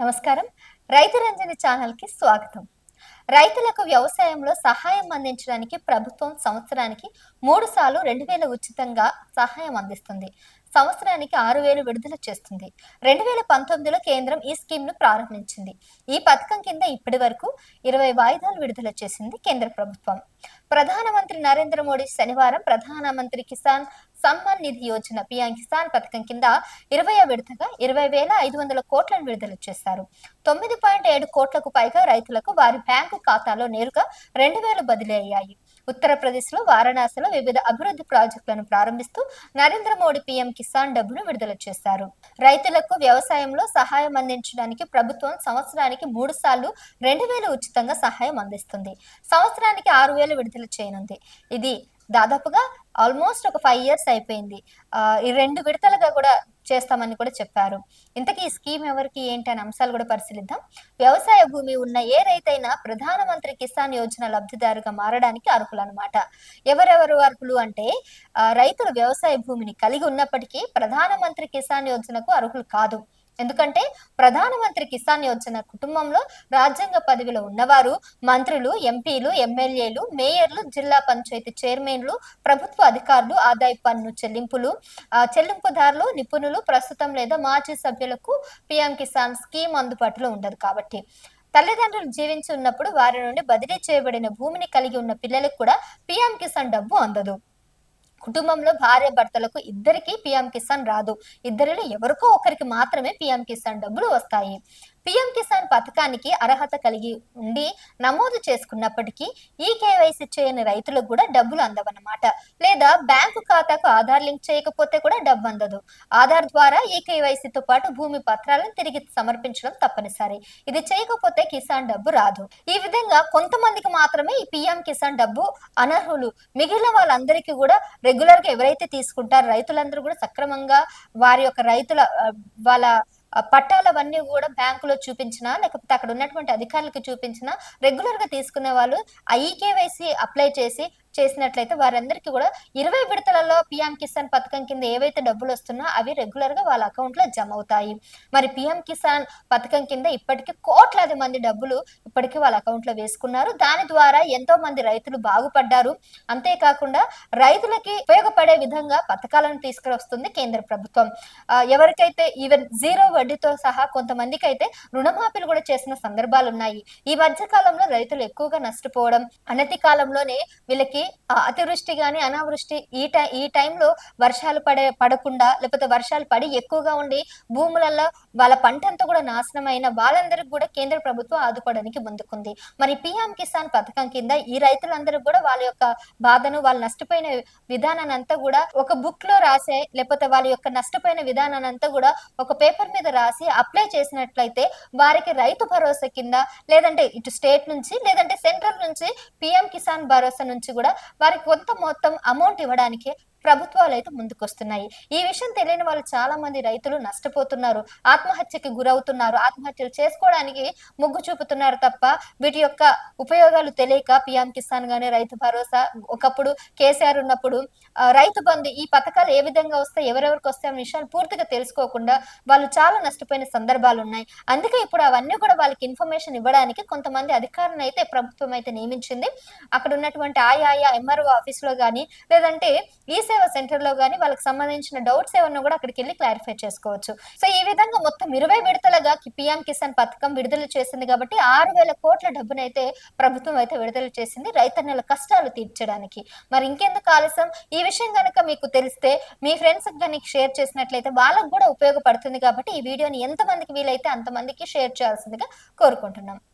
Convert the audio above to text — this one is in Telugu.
నమస్కారం. రైతు రంజని ఛానల్కి స్వాగతం. రైతులకు వ్యవసాయంలో సహాయం అందించడానికి ప్రభుత్వం సంవత్సరానికి మూడు సార్లు రెండు వేల ఉచితంగా సహాయం అందిస్తుంది. సంవత్సరానికి ఆరు వేలు విడుదల చేస్తుంది. రెండు వేల పంతొమ్మిదిలో కేంద్రం ఈ స్కీమ్ను ప్రారంభించింది. ఈ పథకం కింద ఇప్పటి వరకు ఇరవై వాయిదాలు విడుదల చేసింది కేంద్ర ప్రభుత్వం. ప్రధానమంత్రి నరేంద్ర మోడీ శనివారం ప్రధానమంత్రి కిసాన్ సమ్మాన్ నిధి యోజన పిఎం కిసాన్ పథకం కింద ఇరవై విడతగా ఇరవై వేల ఐదు వందల కోట్లను విడుదల చేశారు. తొమ్మిది పాయింట్ ఏడు కోట్లకు పైగా రైతులకు వారి బ్యాంకు ఖాతాలో నేరుగా రెండు వేలు బదిలీ అయ్యాయి. ఉత్తరప్రదేశ్లో వారణాసిలో వివిధ అభివృద్ధి ప్రాజెక్టులను ప్రారంభిస్తూ నరేంద్ర మోడీ పీఎం కిసాన్ డబ్బును విడుదల చేశారు. రైతులకు వ్యవసాయంలో సహాయం అందించడానికి ప్రభుత్వం సంవత్సరానికి మూడు సార్లు రెండు వేలు ఉచితంగా సహాయం అందిస్తుంది. సంవత్సరానికి ఆరు వేలు విడుదల చేయనుంది. ఇది దాదాపుగా ఆల్మోస్ట్ ఒక ఫైవ్ ఇయర్స్ అయిపోయింది. ఈ రెండు విడతలుగా కూడా చేస్తామని కూడా చెప్పారు. ఇంతకీ ఈ స్కీమ్ ఎవరికి ఏంటి అనే అంశాలు కూడా పరిశీలిద్దాం. వ్యవసాయ భూమి ఉన్న ఏ రైతైనా ప్రధానమంత్రి కిసాన్ యోజన లబ్ధిదారుగా మారడానికి అర్హులు అనమాట ఎవరెవరు అర్హులు అంటే రైతులు వ్యవసాయ భూమిని కలిగి ఉన్నప్పటికీ ప్రధానమంత్రి కిసాన్ యోజనకు అర్హులు కాదు. ఎందుకంటే ప్రధానమంత్రి కిసాన్ యోజన కుటుంబంలో రాజ్యాంగ పదవిలో ఉన్నవారు మంత్రులు ఎంపీలు ఎమ్మెల్యేలు మేయర్లు జిల్లా పంచాయతీ చైర్మన్లు ప్రభుత్వ అధికారులు ఆదాయ పన్ను చెల్లింపులు చెల్లింపుదారులు నిపుణులు ప్రస్తుతం లేదా మాజీ సభ్యులకు పిఎం కిసాన్ స్కీమ్ అందుబాటులో ఉండదు కాబట్టి. తల్లిదండ్రులు జీవించి ఉన్నప్పుడు వారి నుండి బదిలీ చేయబడిన భూమిని కలిగి ఉన్న పిల్లలకు కూడా పిఎం కిసాన్ డబ్బు అందదు. కుటుంబంలో భార్య భర్తలకు ఇద్దరికి పిఎం కిసాన్ రాదు. ఇద్దరిలో ఎవరికో ఒకరికి మాత్రమే పిఎం కిసాన్ డబ్బులు వస్తాయి. పిఎం కిసాన్ పథకానికి అర్హత కలిగి ఉండి నమోదు చేసుకున్నప్పటికీ ఈ కేవైసీ చేయని రైతులకు కూడా డబ్బులు అందవన్నమాట. లేదా బ్యాంకు ఖాతాకు ఆధార్ లింక్ చేయకపోతే కూడా డబ్బు అందదు ఆధార్ ద్వారా ఈ కేవైసీతో పాటు భూమి పత్రాలను తిరిగి సమర్పించడం తప్పనిసరి. ఇది చేయకపోతే కిసాన్ డబ్బు రాదు. ఈ విధంగా కొంతమందికి మాత్రమే ఈ పిఎం కిసాన్ డబ్బు అనర్హులు. మిగిలిన వాళ్ళందరికీ కూడా రెగ్యులర్గా ఎవరైతే తీసుకుంటారో రైతులందరూ కూడా సక్రమంగా వారి యొక్క రైతుల వాళ్ళ పట్టాలవన్నీ కూడా బ్యాంకులో చూపించినా లేకపోతే అక్కడ ఉన్నటువంటి అధికారులకు చూపించినా రెగ్యులర్గా తీసుకునే వాళ్ళు ఈ ఈకేవైసీ అప్లై చేసి చేసినట్లయితే వారందరికీ కూడా ఇరవై విడతలలో పిఎం కిసాన్ పథకం కింద ఏవైతే డబ్బులు వస్తున్నా అవి రెగ్యులర్గా వాళ్ళ అకౌంట్లో జమ అవుతాయి. మరి పిఎం కిసాన్ పథకం కింద ఇప్పటికీ కోట్లాది మంది డబ్బులు ఇప్పటికీ వాళ్ళ అకౌంట్లో వేసుకున్నారు. దాని ద్వారా ఎంతో మంది రైతులు బాగుపడ్డారు. అంతేకాకుండా రైతులకి ఉపయోగపడే విధంగా పథకాలను తీసుకువస్తుంది కేంద్ర ప్రభుత్వం. ఎవరికైతే ఈవెన్ జీరో వడ్డీతో సహా కొంతమందికి అయితే రుణమాఫీలు కూడా చేసిన సందర్భాలు ఉన్నాయి ఈ మధ్య కాలంలో రైతులు ఎక్కువగా నష్టపోవడం అనతి కాలంలోనే వీళ్ళకి ఆ, అతివృష్టి గాని అనావృష్టి ఈ టై ఈ టైంలో వర్షాలు పడే పడకుండా లేకపోతే వర్షాలు పడి ఎక్కువగా ఉండి భూములలో వాళ్ళ పంట అంతా కూడా నాశనం అయిన వాళ్ళందరికీ కూడా కేంద్ర ప్రభుత్వం ఆదుకోవడానికి ముందుకుంది. మరి పిఎం కిసాన్ పథకం కింద ఈ రైతులందరూ కూడా వాళ్ళ యొక్క బాధను వాళ్ళు నష్టపోయిన విధానాన్ని అంతా కూడా ఒక బుక్లో రాసే లేకపోతే వాళ్ళ యొక్క నష్టపోయిన విధానాన్ని అంతా కూడా ఒక పేపర్ మీద రాసి అప్లై చేసినట్లయితే వారికి రైతు భరోసా కింద లేదంటే ఇటు స్టేట్ నుంచి లేదంటే సెంట్రల్ నుంచి పిఎం కిసాన్ భరోసా నుంచి కూడా వారికి కొంత మొత్తం అమౌంట్ ఇవ్వడానికి ప్రభుత్వాలు అయితే ముందుకొస్తున్నాయి. ఈ విషయం తెలియని వాళ్ళు చాలా మంది రైతులు నష్టపోతున్నారు. ఆత్మహత్యకి గురవుతున్నారు. ఆత్మహత్యలు చేసుకోవడానికి మొగ్గు చూపుతున్నారు తప్ప వీటి యొక్క ఉపయోగాలు తెలియక పిఎం కిసాన్ గానీ రైతు భరోసా ఒకప్పుడు కేసీఆర్ ఉన్నప్పుడు రైతు బంధు ఈ పథకాలు ఏ విధంగా వస్తాయి ఎవరెవరికి వస్తాయి అనే విషయాలు పూర్తిగా తెలుసుకోకుండా వాళ్ళు చాలా నష్టపోయిన సందర్భాలు ఉన్నాయి. అందుకే ఇప్పుడు అవన్నీ కూడా వాళ్ళకి ఇన్ఫర్మేషన్ ఇవ్వడానికి కొంతమంది అధికారులను అయితే ప్రభుత్వం అయితే నియమించింది. అక్కడ ఉన్నటువంటి ఆయా ఆయా ఎంఆర్ఓ ఆఫీస్లో కానీ లేదంటే ఈ సేవ సెంటర్లో కానీ వాళ్ళకి సంబంధించిన డౌట్స్ ఏమన్నా కూడా అక్కడికి వెళ్ళి క్లారిఫై చేసుకోవచ్చు. సో ఈ విధంగా మొత్తం ఇరవై విడతలుగా పిఎం కిసాన్ పథకం విడుదల చేసింది కాబట్టి ఆరు వేల కోట్ల డబ్బునైతే ప్రభుత్వం అయితే విడుదల చేసింది రైతన్నల కష్టాలు తీర్చడానికి. మరి ఇంకెందుకు ఆలస్యం? ఈ విషయం కనుక మీకు తెలిస్తే మీ ఫ్రెండ్స్ కనుక షేర్ చేసినట్లయితే వాళ్ళకు కూడా ఉపయోగపడుతుంది కాబట్టి ఈ వీడియోని ఎంతమందికి వీలైతే అంతమందికి షేర్ చేయాల్సిందిగా కోరుకుంటున్నాం.